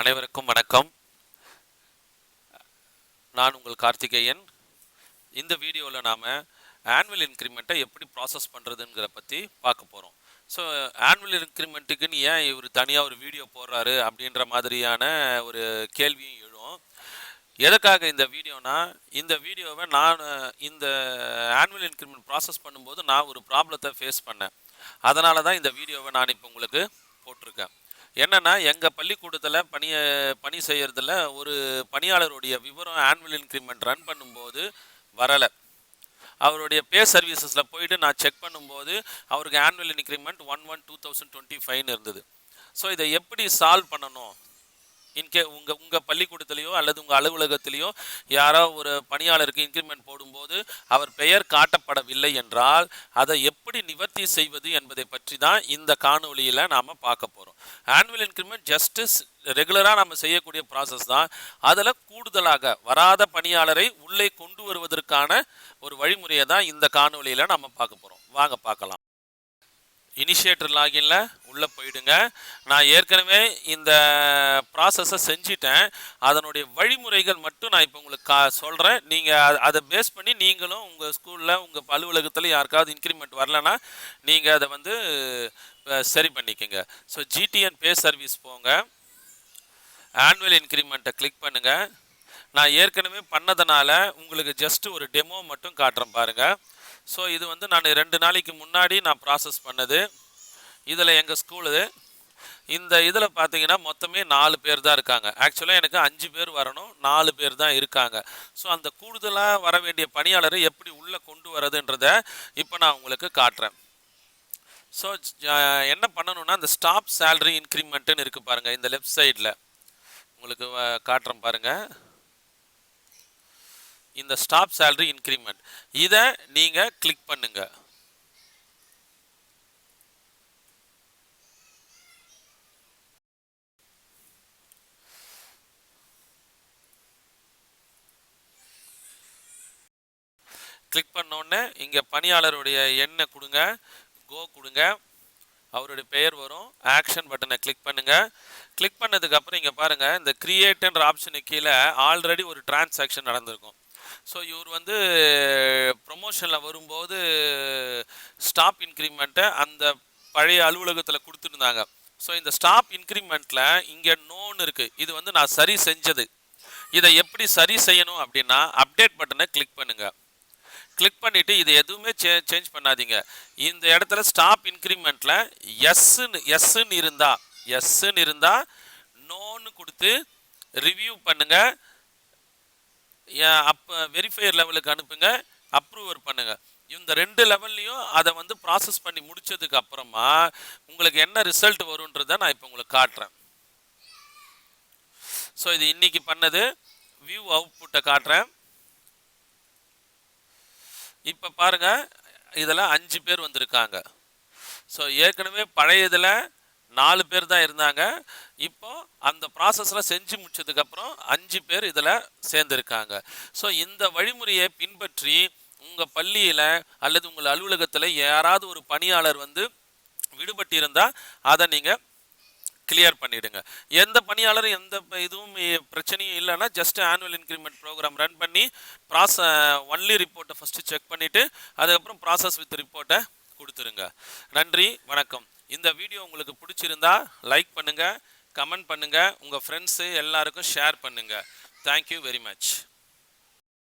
அனைவருக்கும் வணக்கம். நான் உங்கள் கார்த்திகேயன். இந்த வீடியோவில் நாம் ஆனுவல் இன்க்ரிமெண்ட்டை எப்படி ப்ராசஸ் பண்ணுறதுங்கிற பற்றி பார்க்க போகிறோம் ஸோ ஆனுவல் இன்க்ரிமெண்ட்டுக்குன்னு ஏன் இவர் தனியாக ஒரு வீடியோ போடுறாரு அப்படின்ற மாதிரியான ஒரு கேள்வியும் எழும். எதற்காக இந்த வீடியோனா இந்த வீடியோவை நான் இந்த ஆனுவல் இன்க்ரிமெண்ட் ப்ராசஸ் பண்ணும்போது நான் ஒரு ப்ராப்ளத்தை ஃபேஸ் பண்ணேன். அதனால தான் இந்த வீடியோவை நான் இப்போ உங்களுக்கு போட்டிருக்கேன். என்னென்னா எங்கள் பள்ளிக்கூடத்தில் பணியை பணி செய்கிறதுல ஒரு பணியாளருடைய விவரம் ஆனுவல் இன்க்ரிமெண்ட் ரன் பண்ணும்போது வரலை. அவருடைய பே சர்வீசஸில் போயிட்டு நான் செக் பண்ணும்போது அவருக்கு annual increment one one two thousand twenty ஃபைவ்னு இருந்தது. ஸோ இதை எப்படி சால்வ் பண்ணணும்? இன்கே உங்கள் உங்கள் பள்ளிக்கூடத்துலேயோ அல்லது உங்கள் அலுவலகத்திலேயோ யாரோ ஒரு பணியாளருக்கு இன்க்ரிமெண்ட் போடும்போது அவர் பெயர் காட்டப்படவில்லை என்றால் அதை எப்படி நிவர்த்தி செய்வது என்பதை பற்றி தான் இந்த காணொலியில் நாம் பார்க்க போகிறோம் ஆனுவல் இன்க்ரிமெண்ட் ஜஸ்டிஸ் ரெகுலராக நம்ம செய்யக்கூடிய ப்ராசஸ் தான். அதில் கூடுதலாக வராத பணியாளரை உள்ளே கொண்டு வருவதற்கான ஒரு வழிமுறையை தான் இந்த காணொலியில் நம்ம பார்க்க போகிறோம் வாங்க பார்க்கலாம். இனிஷியேட்டர் லாகின்ல உள்ளே போயிடுங்க. நான் ஏற்கனவே இந்த ப்ராசஸை செஞ்சிட்டேன். அதனுடைய வழிமுறைகள் மட்டும் நான் இப்போ உங்களுக்கு கா சொல்கிறேன் நீங்கள் அதை பேஸ் பண்ணி நீங்களும் உங்கள் ஸ்கூலில் உங்கள் அலுவலகத்தில் யாருக்காவது இன்க்ரிமெண்ட் வரலன்னா நீங்கள் அதை வந்து சரி பண்ணிக்கோங்க. ஸோ ஜிடிஎன் பே சர்வீஸ் போங்க. ஆனுவல் இன்க்ரிமெண்ட்டை கிளிக் பண்ணுங்கள் நான் ஏற்கனவே பண்ணதுனால உங்களுக்கு ஜஸ்ட் ஒரு டெமோ மட்டும் காட்டுறேன் பாருங்கள் ஸோ இது வந்து நான் ரெண்டு நாளைக்கு முன்னாடி நான் ப்ராசஸ் பண்ணது. இதில் எங்கள் ஸ்கூலு இந்த இதில் பார்த்தீங்கன்னா மொத்தமே நாலு பேர் தான் இருக்காங்க. ஆக்சுவலாக எனக்கு அஞ்சு பேர் வரணும் நாலு பேர் தான் இருக்காங்க. ஸோ அந்த கூடுதலாக வர வேண்டிய பணியாளரை எப்படி உள்ளே கொண்டு வரதுன்றத இப்போ நான் உங்களுக்கு காட்டுறேன். ஸோ என்ன பண்ணணும்னா அந்த ஸ்டாப் சேலரி இன்க்ரிமெண்ட்டுன்னு இருக்குது பாருங்கள் இந்த லெஃப்ட் சைடில் உங்களுக்கு காட்டுறேன் பாருங்கள் இந்த ஸ்டாப் சேலரி இன்க்ரிமெண்ட் இதை நீங்கள் கிளிக் பண்ணுங்கள் கிளிக் பண்ணோடனே இங்கே பணியாளருடைய எண்ணை கொடுங்க கோ கொடுங்க அவருடைய பெயர் வரும் ஆக்ஷன் பட்டனை கிளிக் பண்ணுங்கள் கிளிக் பண்ணதுக்கப்புறம் இங்கே பாருங்கள் இந்த க்ரியேட்டுன்ற ஆப்ஷனுக்கு கீழே ஆல்ரெடி ஒரு டிரான்சாக்ஷன் நடந்திருக்கும். ஸோ இவர் வந்து ப்ரொமோஷனில் வரும்போது ஸ்டாப் இன்க்ரிமெண்ட்டை அந்த பழைய அலுவலகத்தில் கொடுத்துருந்தாங்க. ஸோ இந்த ஸ்டாப் இன்க்ரிமெண்ட்டில் இங்கே நோன்னு இருக்குது இது வந்து நான் சரி செஞ்சது. இதை எப்படி சரி செய்யணும் அப்படின்னா அப்டேட் பட்டனை கிளிக் பண்ணுங்கள் கிளிக் பண்ணிவிட்டு இது எதுவுமே சே சேஞ்ச் பண்ணாதீங்க. இந்த இடத்துல ஸ்டாப் இன்க்ரிமெண்ட்டில் எஸ்ன்னு எஸ்ன்னு இருந்தால் எஸ்ன்னு இருந்தால் நோன்னு கொடுத்து ரிவ்யூ பண்ணுங்கள் அப்போ வெரிஃபையர் லெவலுக்கு அனுப்புங்க அப்ரூவர் பண்ணுங்கள் இந்த ரெண்டு லெவல்லையும் அதை வந்து ப்ராசஸ் பண்ணி முடித்ததுக்கு அப்புறமா உங்களுக்கு என்ன ரிசல்ட் வரும்ன்றதை நான் இப்போ உங்களுக்கு காட்டுறேன். ஸோ இது இன்றைக்கி பண்ணது வியூ அவுட்புட்டை காட்டுறேன். இப்போ பாருங்க இதில் அஞ்சு பேர் வந்திருக்காங்க. ஸோ ஏற்கனவே பழைய இதில் நாலு பேர் தான் இருந்தாங்க. இப்போ அந்த ப்ராசஸில் செஞ்சு முடிச்சதுக்கப்புறம் அஞ்சு பேர் இதில் சேர்ந்துருக்காங்க. ஸோ இந்த வழிமுறையை பின்பற்றி உங்கள் பள்ளியில் அல்லது உங்கள் அலுவலகத்தில் யாராவது ஒரு பணியாளர் வந்து விடுபட்டிருந்தால் அதை நீங்கள் கிளியர் பண்ணிவிடுங்க எந்த பணியாளரும் எந்த இதுவும் பிரச்சனையும் இல்லைன்னா just annual increment program run பண்ணி ப்ராச ஒன்லி ரிப்போர்ட்டை ஃபஸ்ட்டு செக் பண்ணிவிட்டு அதுக்கப்புறம் ப்ராசஸ் வித் ரிப்போர்ட்டை கொடுத்துருங்க. நன்றி வணக்கம். இந்த வீடியோ உங்களுக்கு பிடிச்சிருந்தா லைக் பண்ணுங்கள் கமெண்ட் பண்ணுங்கள் உங்கள் ஃப்ரெண்ட்ஸு எல்லாருக்கும் ஷேர் பண்ணுங்கள் தேங்க்யூ வெரி மச்